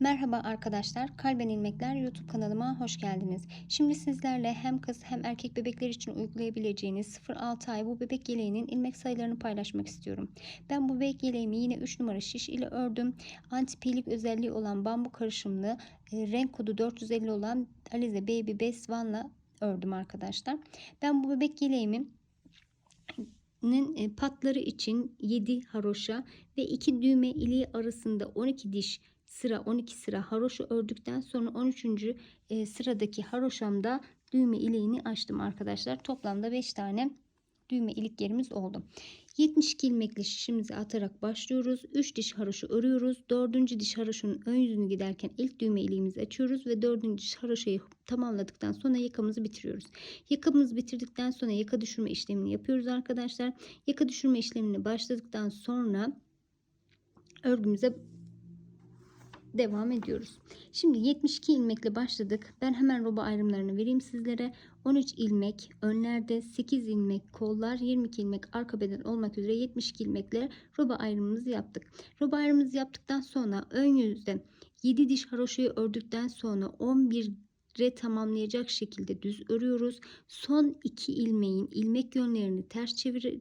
Merhaba arkadaşlar, Kalben İlmekler YouTube kanalıma hoş geldiniz. Şimdi sizlerle hem kız hem erkek bebekler için uygulayabileceğiniz 0-6 ay bu bebek yeleğinin ilmek sayılarını paylaşmak istiyorum. Ben bu bebek yeleğimi yine 3 numara şiş ile ördüm. Antipilik özelliği olan bambu karışımlı, e, renk kodu 450 olan Alize Baby Best One'la ördüm arkadaşlar. Ben bu bebek yeleğimi e, patları için 7 haroşa ve 2 düğme iliği arasında 12 diş sıra 12 sıra haroşa ördükten sonra 13. e, sıradaki haroşamda düğme iliğini açtım arkadaşlar. Toplamda 5 tane düğme ilik yerimiz oldu. 72 ilmekli şişimizi atarak başlıyoruz. 3 diş haroşa örüyoruz. 4. diş haroşanın ön yüzünü giderken ilk düğme iliğimizi açıyoruz ve 4. diş haroşayı tamamladıktan sonra yakamızı bitiriyoruz. Yakamızı bitirdikten sonra yaka düşürme işlemini yapıyoruz arkadaşlar. Yaka düşürme işlemini başladıktan sonra örgümüze devam ediyoruz. Şimdi 72 ilmekle başladık. Ben hemen roba ayrımlarını vereyim sizlere. 13 ilmek önlerde, 8 ilmek kollar, 22 ilmek arka beden olmak üzere 72 ilmekle roba ayrımımızı yaptık. Roba ayrımımızı yaptıktan sonra ön yüzde 7 diş haroşayı ördükten sonra 11 re tamamlayacak şekilde düz örüyoruz. Son 2 ilmeğin ilmek yönlerini ters çevir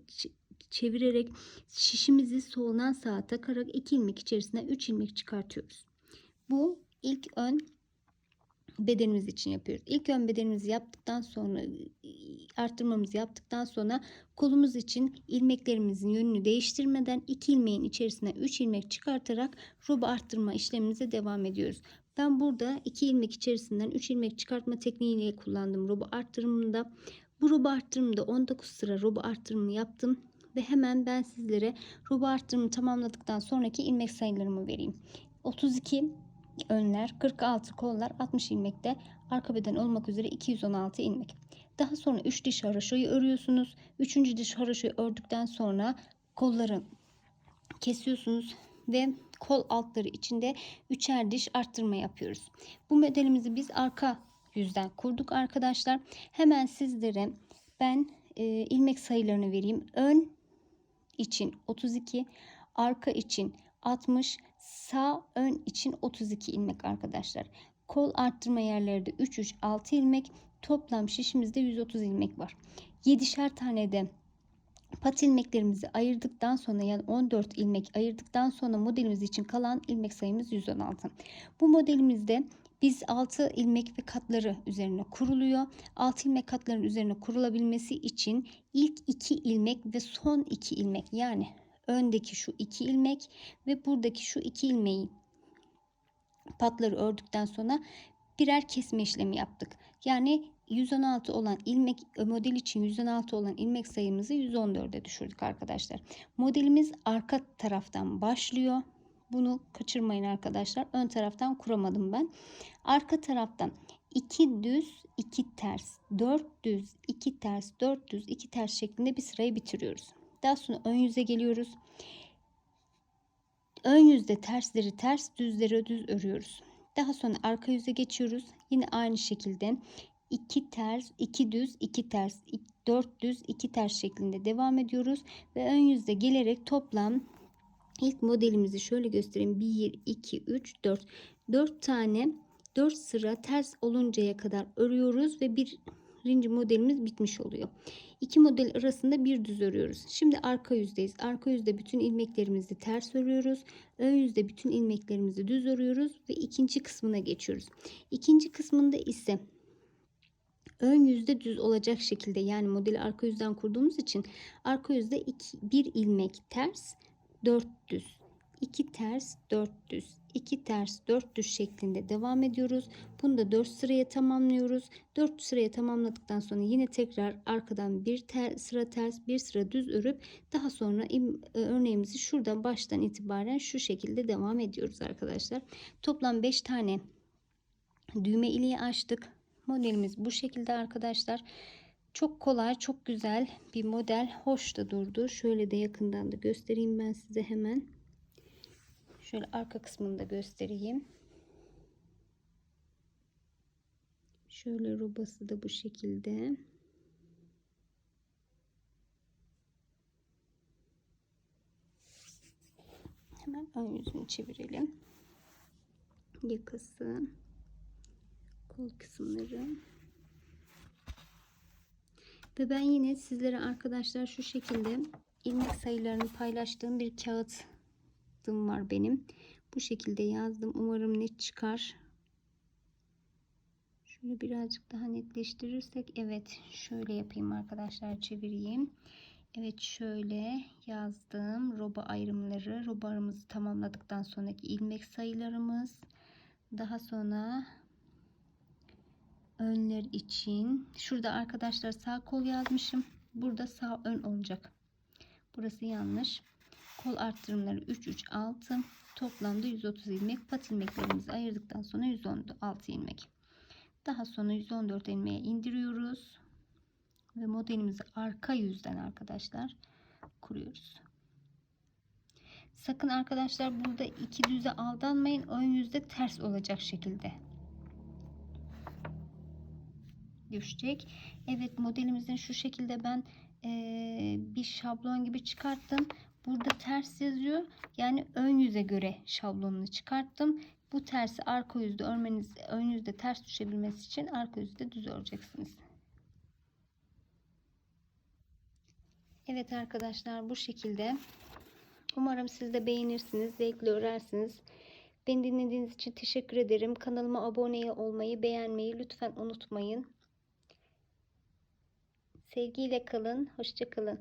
çevirerek şişimizi soldan sağa takarak 2 ilmek içerisine 3 ilmek çıkartıyoruz. Bu ilk ön bedenimiz için yapıyoruz. İlk ön bedenimizi yaptıktan sonra arttırmamızı yaptıktan sonra kolumuz için ilmeklerimizin yönünü değiştirmeden 2 ilmeğin içerisine 3 ilmek çıkartarak roba arttırma işlemimize devam ediyoruz. Ben burada 2 ilmek içerisinden 3 ilmek çıkartma tekniğiyle kullandım roba arttırımında. Bu roba arttırımında 19 sıra roba arttırımı yaptım ve hemen ben sizlere roba arttırımı tamamladıktan sonraki ilmek sayılarımı vereyim. 32 önler, 46 kollar, 60 ilmekte arka beden olmak üzere 216 ilmek. Daha sonra 3 diş haroşayı örüyorsunuz. 3. diş haroşayı ördükten sonra kolları kesiyorsunuz ve kol altları içinde üçer diş arttırma yapıyoruz. Bu modelimizi biz arka yüzden kurduk arkadaşlar. Hemen sizlere ben e, ilmek sayılarını vereyim. Ön için 32, arka için 60, sağ ön için 32 ilmek arkadaşlar. Kol arttırma yerleri de 3 3 6 ilmek. Toplam şişimizde 130 ilmek var. 7'şer tane de pat ilmeklerimizi ayırdıktan sonra yani 14 ilmek ayırdıktan sonra modelimiz için kalan ilmek sayımız 116. Bu modelimizde biz 6 ilmek ve katları üzerine kuruluyor. 6 ilmek katların üzerine kurulabilmesi için ilk 2 ilmek ve son 2 ilmek yani öndeki şu 2 ilmek ve buradaki şu 2 ilmeği patları ördükten sonra birer kesme işlemi yaptık. Yani 116 olan ilmek model için 116 olan ilmek sayımızı 114'e düşürdük arkadaşlar. Modelimiz arka taraftan başlıyor. Bunu kaçırmayın arkadaşlar. Ön taraftan kuramadım ben. Arka taraftan 2 düz 2 ters 4 düz 2 ters 4 düz 2 ters şeklinde bir sırayı bitiriyoruz. Daha sonra ön yüze geliyoruz. Ön yüzde tersleri ters düzleri düz örüyoruz. Daha sonra arka yüze geçiyoruz. Yine aynı şekilde 2 ters, 2 düz, 2 ters, 4 düz, 2 ters şeklinde devam ediyoruz. Ve ön yüzde gelerek toplam ilk modelimizi şöyle göstereyim. 1, 2, 3, 4. 4 tane 4 sıra ters oluncaya kadar örüyoruz ve birinci modelimiz bitmiş oluyor. İki model arasında bir düz örüyoruz. Şimdi arka yüzdeyiz. Arka yüzde bütün ilmeklerimizi ters örüyoruz. Ön yüzde bütün ilmeklerimizi düz örüyoruz ve ikinci kısmına geçiyoruz. İkinci kısmında ise ön yüzde düz olacak şekilde yani modeli arka yüzden kurduğumuz için arka yüzde iki, bir ilmek ters 4 düz 2 ters 4 düz 2 ters 4 düz şeklinde devam ediyoruz. Bunu da 4 sıraya tamamlıyoruz. 4 sıraya tamamladıktan sonra yine tekrar arkadan bir ter, sıra ters bir sıra düz örüp daha sonra e, örneğimizi şuradan baştan itibaren şu şekilde devam ediyoruz arkadaşlar. Toplam 5 tane düğme iliği açtık. Modelimiz bu şekilde arkadaşlar. Çok kolay, çok güzel bir model. Hoş da durdu. Şöyle de yakından da göstereyim ben size hemen. Şöyle arka kısmını da göstereyim. Şöyle robası da bu şekilde. Hemen ön yüzünü çevirelim. yakası, kol kısımları. Ve ben yine sizlere arkadaşlar şu şekilde ilmek sayılarını paylaştığım bir kağıtım var benim. Bu şekilde yazdım. Umarım net çıkar. Şöyle birazcık daha netleştirirsek evet şöyle yapayım arkadaşlar çevireyim. Evet şöyle yazdım. Roba ayrımları. Robalarımızı tamamladıktan sonraki ilmek sayılarımız. Daha sonra önler için. Şurada arkadaşlar sağ kol yazmışım. Burada sağ ön olacak. Burası yanlış. Kol arttırımları 3 3 6. Toplamda 130 ilmek. Pat ilmeklerimizi ayırdıktan sonra 116 ilmek. Daha sonra 114 ilmeğe indiriyoruz. Ve modelimizi arka yüzden arkadaşlar kuruyoruz. Sakın arkadaşlar burada iki düze aldanmayın. Ön yüzde ters olacak şekilde düşecek. Evet modelimizin şu şekilde ben ee, bir şablon gibi çıkarttım. Burada ters yazıyor. Yani ön yüze göre şablonunu çıkarttım. Bu tersi arka yüzde örmeniz, ön yüzde ters düşebilmesi için arka yüzde düz öreceksiniz. Evet arkadaşlar bu şekilde. Umarım siz de beğenirsiniz, zevkle örersiniz. Beni dinlediğiniz için teşekkür ederim. Kanalıma abone olmayı, beğenmeyi lütfen unutmayın. Sevgiyle kalın, hoşça kalın.